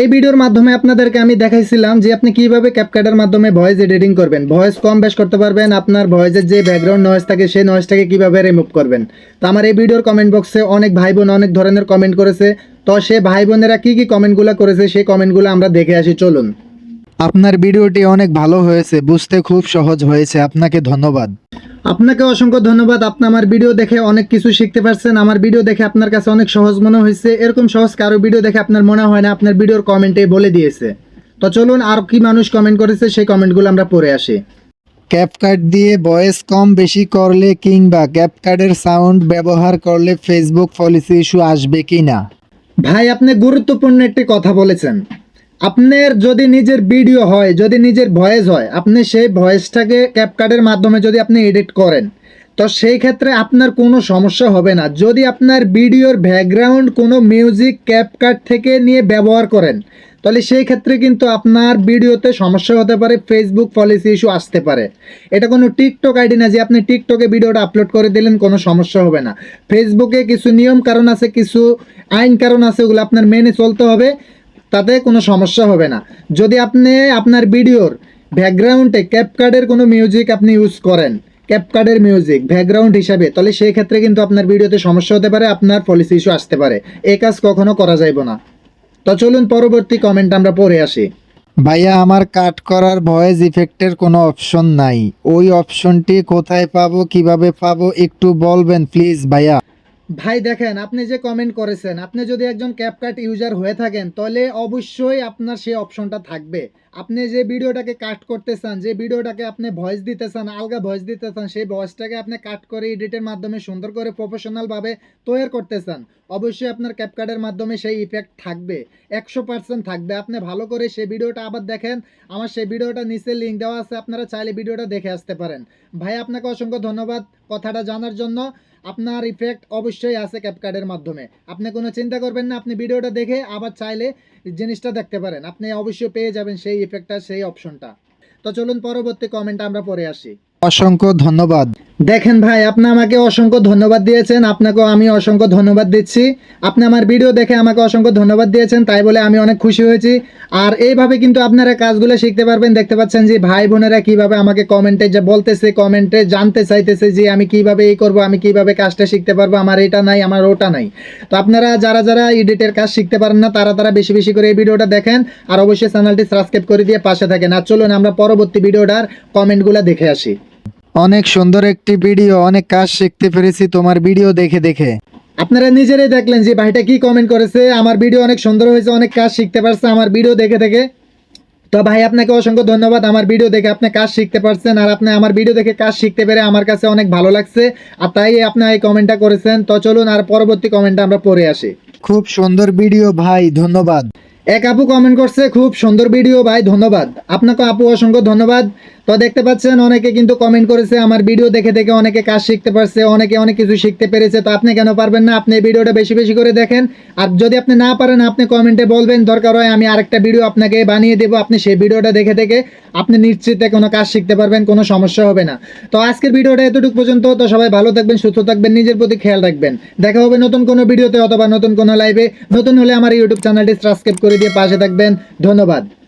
এই ভিডিওর মাধ্যমে আপনাদেরকে আমি দেখাইছিলাম যে আপনি কীভাবে ক্যাপকাটের মাধ্যমে ভয়েস এডিটিং করবেন। ভয়েস কম বেশ করতে পারবেন, আপনার ভয়েসের যে ব্যাকগ্রাউন্ড নয়েজ থাকে, সেই নয়েজটাকে কীভাবে রিমুভ করবেন। তো আমার এই ভিডিওর কমেন্ট বক্সে অনেক ভাই বোন অনেক ধরনের কমেন্ট করেছে। তো সে ভাই বোনেরা কী কী কমেন্টগুলো করেছে, সেই কমেন্টগুলো আমরা দেখে আসি, চলুন। আপনার ভিডিওটি অনেক ভালো হয়েছে, বুঝতে খুব সহজ হয়েছে, আপনাকে ধন্যবাদ। আপনাকে অসংখ্য ধন্যবাদ। আপনি আমার ভিডিও দেখে অনেক কিছু শিখতে পারছেন। আমার ভিডিও দেখে আপনার কাছে অনেক সহজ মনে হয়েছে। এরকম সহজ কারও ভিডিও দেখে আপনার মনে হয় না আপনার ভিডিওর কমেন্টে বলে দিয়েছে। তো চলুন আর কি মানুষ কমেন্ট করেছে সেই কমেন্টগুলো আমরা পড়ে আসি। ক্যাপকাট দিয়ে ভয়েস কম বেশি করলে কিংবা ক্যাপকাটের সাউন্ড ব্যবহার করলে ফেসবুক পলিসি ইস্যু আসবে কি না ভাই আপনি গুরুত্বপূর্ণ একটি কথা বলেছেন। আপনার যদি নিজের ভিডিও হয়, যদি নিজের ভয়েস হয়, আপনি সেই ভয়েসটাকে ক্যাপকার্ডের মাধ্যমে যদি আপনি এডিট করেন, তো সেই ক্ষেত্রে আপনার কোনো সমস্যা হবে না। যদি আপনার ভিডিওর ব্যাকগ্রাউন্ড কোনো মিউজিক ক্যাপকার্ড থেকে নিয়ে ব্যবহার করেন, তাহলে সেই ক্ষেত্রে কিন্তু আপনার ভিডিওতে সমস্যা হতে পারে ফেসবুক পলিসি ইস্যু আসতে পারে। এটা কোনো টিকটক আইডি না যে আপনি টিকটকে ভিডিওটা আপলোড করে দিলেন, কোনো সমস্যা হবে না। ফেসবুকে কিছু নিয়ম কারণ আছে, কিছু আইন কারণ আছে, ওগুলো আপনার মেনে চলতে হবে। তাতে কোনো সমস্যা হবে না। যদি আপনি আপনার ভিডিওর ব্যাকগ্রাউন্ডে ক্যাপকার্ডের কোনো মিউজিক আপনি ইউজ করেন ক্যাপকার্ডের মিউজিক ব্যাকগ্রাউন্ড হিসাবে, তাহলে সেই ক্ষেত্রে কিন্তু আপনার ভিডিওতে সমস্যা হতে পারে, আপনার পলিসি ইস্যু আসতে পারে। এ কাজ কখনো করা যাইব না। তো চলুন পরবর্তী কমেন্ট আমরা পড়ে আসি। ভাইয়া, আমার কাট করার ভয়েস ইফেক্টের কোনো অপশন নাই। ওই অপশনটি কোথায় পাবো, কীভাবে পাবো, একটু বলবেন প্লিজ ভাইয়া। ভাই দেখেন, আপনি যে কমেন্ট করেছেন, আপনি যদি একজন ক্যাপকাট ইউজার হয়ে থাকেন, তাহলে অবশ্যই আপনার সেই অপশনটা থাকবে। আপনি যে ভিডিওটাকে কাট করতে চান, যে ভিডিওটাকে আপনি ভয়েস দিতে চান, আলগা ভয়েস দিতে চান, সেই ভয়েসটাকে আপনি কাট করে এডিটের মাধ্যমে সুন্দর করে প্রফেশনালভাবে তৈরি করতে চান, অবশ্যই আপনার ক্যাপকাটের মাধ্যমে সেই ইফেক্ট থাকবে। একশো পার্সেন্ট থাকবে। আপনি ভালো করে সেই ভিডিওটা আবার দেখেন। আমার সেই ভিডিওটা নিচে লিঙ্ক দেওয়া আছে, আপনারা চাইলে ভিডিওটা দেখে আসতে পারেন। ভাই, আপনাকে অসংখ্য ধন্যবাদ কথাটা জানার জন্য। আপনার ইফেক্ট অবশ্যই আছে ক্যাপকার্ডের মাধ্যমে। আপনি কোনো চিন্তা করবেন না, আপনি ভিডিওটা দেখে আবার চাইলে জিনিসটা দেখতে পারেন। আপনি অবশ্যই পেয়ে যাবেন সেই ইফেক্টটা সেই অপশনটা তো চলুন পরবর্তী কমেন্ট আমরা পরে আসি। অসংখ্য ধন্যবাদ। দেখেন ভাই, আপনি আমাকে অসংখ্য ধন্যবাদ দিয়েছেন আপনাকেও আমি অসংখ্য ধন্যবাদ দিচ্ছি। আপনি আমার ভিডিও দেখে আমাকে অসংখ্য ধন্যবাদ দিয়েছেন, তাই বলে আমি অনেক খুশি হয়েছি। আর এইভাবে কিন্তু আপনারা কাজগুলো শিখতে পারবেন, দেখতে পাচ্ছেন যে ভাই বোনেরা কীভাবে আমাকে কমেন্টে যে বলতেছে, কমেন্টে জানতে চাইতেছে যে আমি কীভাবে এই করব, আমি কীভাবে কাজটা শিখতে পারব, আমার এটা নাই, আমার ওটা নাই। তো আপনারা যারা যারা এডিটের কাজ শিখতে পারেন না, তারা তারা বেশি বেশি করে এই ভিডিওটা দেখেন, আর অবশ্যই চ্যানেলটি সাবস্ক্রাইব করে দিয়ে পাশে থাকেন। আর চলুন আমরা পরবর্তী ভিডিওটার কমেন্টগুলো দেখে আসি। অনেক সুন্দর একটি ভিডিও অনেক কাজ শিখতে পেরেছি তোমার ভিডিও দেখে দেখে। আপনারা নিজেরাই দেখলেন যে ভাইটা কি কমেন্ট করেছে আমার ভিডিও অনেক সুন্দর হয়েছে অনেক কাজ শিখতে পারছে আমার ভিডিও দেখে দেখে। তো ভাই আপনাকে অসংখ্য ধন্যবাদ আমার ভিডিও দেখে আপনি কাজ শিখতে পারছেন আর আপনি আমার ভিডিও দেখে কাজ শিখতে পেরে আমার কাছে অনেক ভালো লাগছে আর তাই আপনি এই কমেন্টটা করেছেন। তো চলুন আর পরবর্তী কমেন্টটা আমরা পড়ে আসি। খুব সুন্দর ভিডিও ভাই ধন্যবাদ। এক আপু কমেন্ট করছে খুব সুন্দর ভিডিও ভাই ধন্যবাদ। আপনাকে আপু অসংখ্য ধন্যবাদ। তো দেখতে পাচ্ছেন, অনেকে কিন্তু কমেন্ট করেছে, আমার ভিডিও দেখে দেখে অনেকে কাজ শিখতে পারছে, অনেকে অনেক কিছু শিখতে পেরেছে, তো আপনি কেন পারবেন না? আপনি ভিডিওটা বেশি বেশি করে দেখেন। আর যদি আপনি না পারেন, আপনি কমেন্টে বলবেন, দরকার হয় আমি আরেকটা ভিডিও আপনাকে বানিয়ে দেবো, আপনি সেই ভিডিওটা দেখে দেখে আপনি নিশ্চিতে কোনো কাজ শিখতে পারবেন, কোনো সমস্যা হবে না। তো আজকের ভিডিওটা এতটুকু পর্যন্ত, তো সবাই ভালো থাকবেন, সুস্থ থাকবেন, নিজের প্রতি খেয়াল রাখবেন। দেখা হবে নতুন কোনো ভিডিওতে অথবা নতুন কোনো লাইভে নতুন হলে আমার ইউটিউব চ্যানেলটি সাবস্ক্রাইব করে দিয়ে পাশে থাকবেন। ধন্যবাদ।